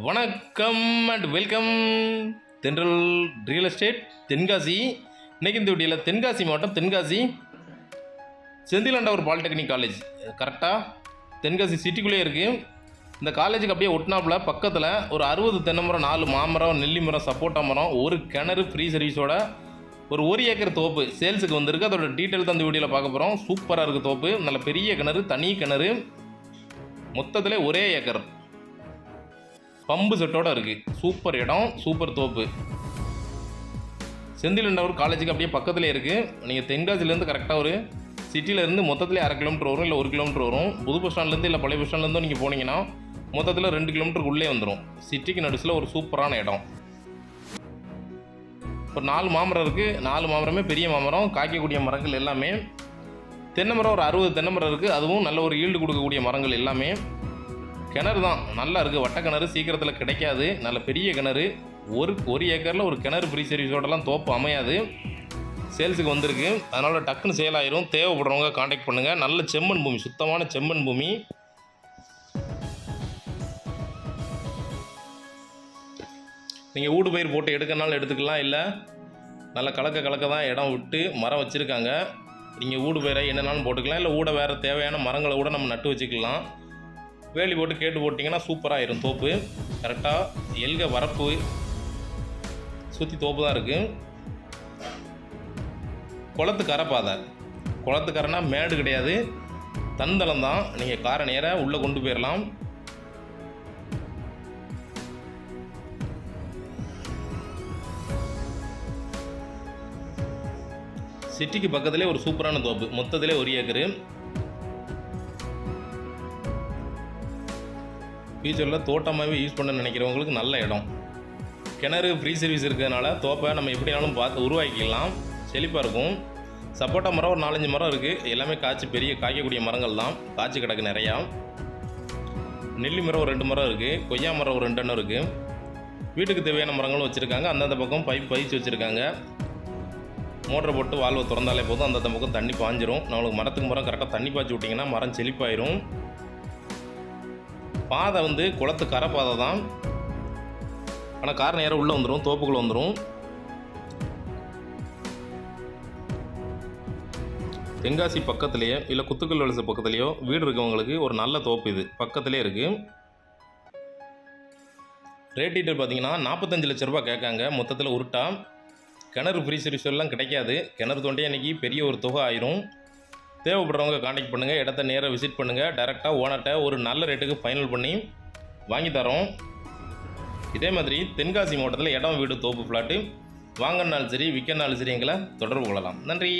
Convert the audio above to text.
வணக்கம் and welcome Thendral real estate Tenkasi. இன்னைக்கு இந்த வீடியோவில் தென்காசி மாவட்டம் தென்காசி. செந்திலாண்டவர் பாலிடெக்னிக் காலேஜ் கரெக்டாக தென்காசி சிட்டிக்குள்ளேயே இருக்குது இந்த காலேஜுக்கு அப்படியே ஒட்டினாப்புல பக்கத்தில் ஒரு அறுபது தென்னை மரம் நாலு மாமரம் நெல்லி மரம் சப்போட்டா மரம் ஒரு கிணறு ஃப்ரீ சர்வீஸோட ஒரு ஒரு ஏக்கர் தோப்பு சேல்ஸுக்கு வந்திருக்கு. அதோட டீட்டெயில் தான் இந்த வீடியோவில் பார்க்க போகிறோம் சூப்பராக இருக்குது தோப்பு. நல்ல பெரிய கிணறு தனி கிணறு. மொத்தத்தில் ஒரே ஏக்கர். பம்பு செட்டோட இருக்கு. சூப்பர் இடம் சூப்பர் தோப்பு. செந்திலண்டவர் காலேஜுக்கு அப்படியே பக்கத்தில் இருக்குது நீங்கள் தென்காசிலேருந்து கரெக்டாக ஒரு சிட்டியிலேருந்து மொத்தத்தில் அரை கிலோமீட்டர் வரும் இல்லை ஒரு கிலோமீட்டர் வரும். புது பஸ் ஸ்டாண்ட்லேருந்து இல்லை பழைய பஸ் ஸ்டாண்ட்லேருந்து நீங்கள் போனீங்கன்னா மொத்தத்தில் ரெண்டு கிலோமீட்டருக்கு உள்ளே வந்துடும் சிட்டிக்கு நடுசில் ஒரு சூப்பரான இடம். ஒரு நாலு மாமரம் இருக்குது நாலு மாமரமே பெரிய மாமரம். காய்க்கக்கூடிய மரங்கள் எல்லாமே. தென்னை மரம் ஒரு அறுபது தென்னை மரம் இருக்குது அதுவும் நல்ல ஒரு ஈல்டு கொடுக்கக்கூடிய மரங்கள் எல்லாமே. கிணறு தான். நல்லா இருக்குது வட்ட கிணறு சீக்கிரத்தில் கிடைக்காது. நல்ல பெரிய கிணறு. ஒரு ஒரு ஏக்கரில் ஒரு கிணறு ஃப்ரீ சர்வீஸோடலாம் தோப்பு அமையாது. சேல்ஸுக்கு வந்திருக்கு. அதனால் டக்குன்னு சேல் ஆயிரும். தேவைப்படுறவங்க காண்டாக்ட் பண்ணுங்கள் நல்ல செம்மண் பூமி சுத்தமான செம்மண் பூமி. நீங்கள் ஊடு பயிர் போட்டு எடுக்கனாலும் எடுத்துக்கலாம். இல்லை நல்லா கலக்க கலக்க தான் இடம் விட்டு மரம் வச்சுருக்காங்க. நீங்கள் ஊடு பயிரை என்னென்னாலும் போட்டுக்கலாம். இல்லை ஊட வேறு தேவையான மரங்களை கூட நம்ம நட்டு வச்சுக்கலாம். வேலி போட்டு கேட்டு போட்டிங்கன்னா சூப்பராக இருக்கும் தோப்பு. கரெக்டாக எல்க வரப்பு சுற்றி தோப்பு தான் இருக்குது குளத்து கரை பாதை. குளத்து கரைனா மேடு கிடையாது. தந்தளம் தான். நீங்கள் காரை நேராக உள்ளே கொண்டு போயிடலாம் சிட்டிக்கு பக்கத்துலேயே ஒரு சூப்பரான தோப்பு. மொத்தத்திலே ஒரு ஏக்கரு. ஃபியூச்சரில் தோட்டமாகவே யூஸ் பண்ண நினைக்கிறவங்களுக்கு நல்ல இடம். கிணறு ஃப்ரீ சர்வீஸ் இருக்கிறதுனால தோப்பை நம்ம எப்படினாலும் பார்த்து உருவாக்கிக்கலாம் செழிப்பாக இருக்கும். சப்போட்டா மரம் ஒரு நாலஞ்சு மரம் இருக்குது எல்லாமே காய்ச்சி பெரிய காய்க்கக்கூடிய மரங்கள் தான். காய்ச்சி கிடக்கு நிறையா. நெல்லி மரம் ஒரு ரெண்டு மரம் இருக்குது கொய்யா மரம் ஒரு ரெண்டு எண்ணம் இருக்குது வீட்டுக்கு தேவையான மரங்களும் வச்சுருக்காங்க. அந்தந்த பக்கம் பைப் பயிற்சி வச்சுருக்காங்க. மோட்டரை போட்டு வால்வை திறந்தாலே போதும். அந்தந்த பக்கம் தண்ணி பாஞ்சிரும். நம்மளுக்கு மரத்துக்கு மரம் கரெக்டாக தண்ணி பாய்ச்சி விட்டிங்கன்னா மரம் செழிப்பாயிரும். பாதை வந்து குளத்து கரை பாதை தான். ஆனால் கார் நேரம் உள்ளே வந்துடும் தோப்புக்குள்ளே வந்துடும் தென்காசி பக்கத்துலேயே இல்லை குத்துக்கல் வலசு பக்கத்துலேயோ வீடு இருக்கவங்களுக்கு ஒரு நல்ல தோப்பு இது. பக்கத்துலேயே இருக்குது ரேட் டீட்டெயில் பார்த்தீங்கன்னா நாற்பத்தஞ்சு லட்ச ரூபா கேட்காங்க. மொத்தத்தில் உருட்டா. கிணறு ஃப்ரீ சர்வீஸ் எல்லாம் கிடைக்காது. கிணறு தொண்டையே அன்றைக்கி பெரிய ஒரு தொகை ஆயிரும். தேவைப்படுறவங்க காண்டாக்ட் பண்ணுங்கள் இடத்த நேராக விசிட் பண்ணுங்கள் டேரெக்டாக ஓனர்கிட்ட ஒரு நல்ல ரேட்டுக்கு ஃபைனல் பண்ணி வாங்கி தரோம். இதே மாதிரி தென்காசி மாவட்டத்தில் இடம் வீடு தோப்பு ஃப்ளாட்டு வாங்கினாலும் சரி விற்கனாலும் சரி எங்களை தொடர்பு கொள்ளலாம். நன்றி.